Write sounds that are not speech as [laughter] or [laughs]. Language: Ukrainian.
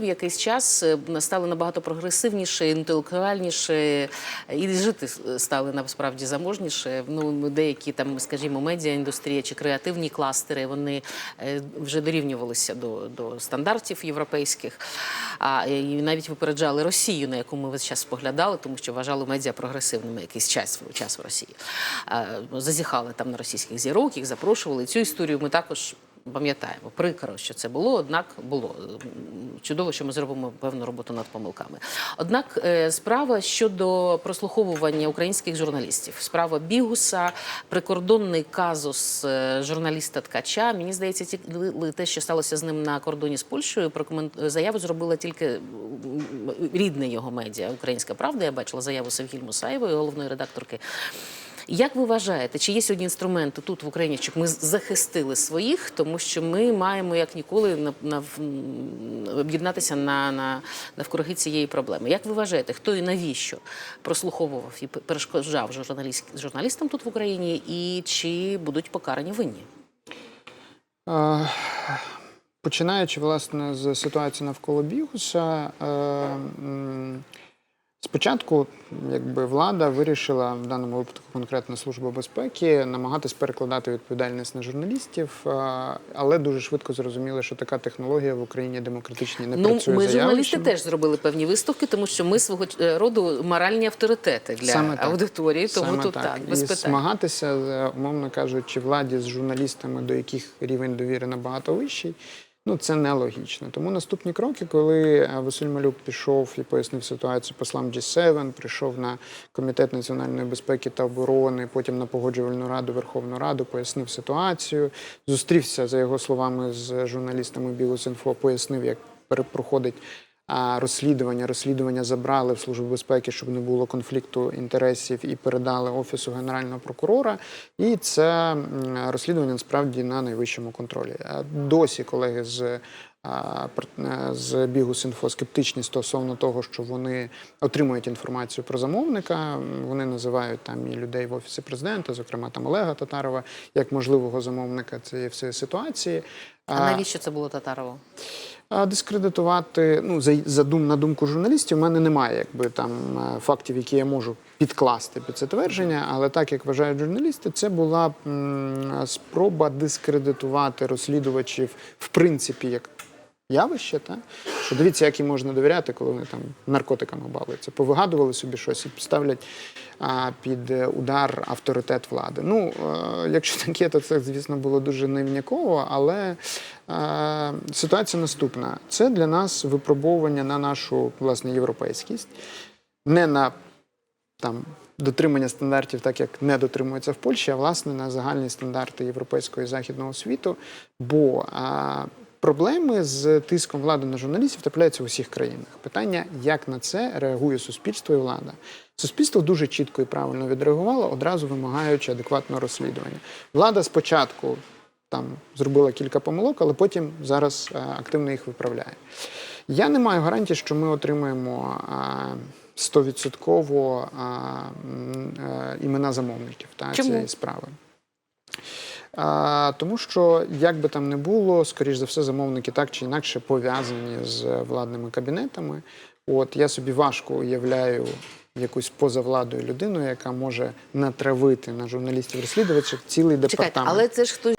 в якийсь час е, стали набагато прогресивніше, інтелектуальніше, і жити стали насправді заможніше. Ну, деякі там, скажімо, медіаіндустрія чи креативні кластери, вони е, вже дорівнювалися до, до стандартів європейських. А і навіть випереджали Росію, на яку ми весь час споглядали, тому що вважали медіа прогресивними якийсь час, час в Росії. Зазіхали там на російських зірок, їх запрошували. Цю історію ми також. Пам'ятаємо, прикро, що це було, однак було чудово, що ми зробимо певну роботу над помилками. Однак е, справа щодо прослуховування українських журналістів, справа Бігуса, прикордонний казус е, журналіста Ткача. Мені здається, ті те, що сталося з ним на кордоні з Польщею, заяву зробила тільки рідне його медіа Українська Правда. Я бачила заяву Севгіль Мусаєвої, головної редакторки. Як ви вважаєте, чи є сьогодні інструменти тут в Україні, щоб ми захистили своїх, тому що ми маємо як ніколи на, на, об'єднатися на, на, навкруги цієї проблеми? Як ви вважаєте, хто і навіщо прослуховував і перешкоджав журналіст, журналістам тут в Україні, і чи будуть покарані винні? Починаючи власне з ситуації навколо Бігуса, е, спочатку якби влада вирішила в даному випадку конкретно служба безпеки намагатись перекладати відповідальність на журналістів, але дуже швидко зрозуміли, що така технологія в Україні демократичній не Ну, працює. ми журналісти теж зробили певні виставки, тому що ми свого е, роду моральні авторитети для Саме так. аудиторії, тому Саме тут так, без і питань. змагатися, е, умовно кажучи, владі з журналістами, до яких рівень довіри набагато вищий. Ну, це нелогічно. Тому наступні кроки, коли е, Василь Малюк пішов і пояснив ситуацію послам G7, прийшов на комітет національної безпеки та оборони, потім на погоджувальну раду Верховну Раду, пояснив ситуацію, зустрівся за його словами з журналістами Білосінфо, пояснив, як проходить розслідування. Розслідування забрали в Службу безпеки, щоб не було конфлікту інтересів, і передали офісу генерального прокурора. І це розслідування насправді на найвищому контролі. Досі колеги з. е, З Бігус.Інфо скептичні стосовно того, що вони отримують інформацію про замовника. Вони називають там і людей в офісі президента, зокрема там Олега Татарова, як можливого замовника цієї всієї ситуації. А навіщо це було Татарово? Дискредитувати, ну за, за дум на думку журналістів, в мене немає якби там е, фактів, які я можу підкласти під це твердження. Але так як вважають журналісти, це була м, спроба дискредитувати розслідувачів в принципі як явище. Та? Що дивіться, як їм можна довіряти, коли вони там наркотиками балуються. Повигадували собі щось і ставлять а, під е, удар авторитет влади. Ну, е, якщо [laughs] таке, то це, звісно, було дуже невняково, але е, ситуація наступна: це для нас випробовування на нашу власне європейськість, не на там. Дотримання стандартів, так як не дотримується в Польщі, а власне на загальні стандарти європейського і західного світу. Бо а, проблеми з тиском влади на журналістів трапляються в усіх країнах. Питання, як на це реагує суспільство і влада. Суспільство дуже чітко і правильно відреагувало, одразу вимагаючи адекватного розслідування. Влада спочатку там зробила кілька помилок, але потім зараз е, активно їх виправляє. Я не маю гарантії, що ми отримаємо е, стовідсотково е, імена замовників та, Чому? цієї справи. А, тому що, як би там не було, скоріш за все, замовники так чи інакше пов'язані з владними кабінетами. От я собі важко уявляю якусь поза владою людину, яка може натравити на журналістів розслідувачів цілий Чекайте, департамент. але це ж хтось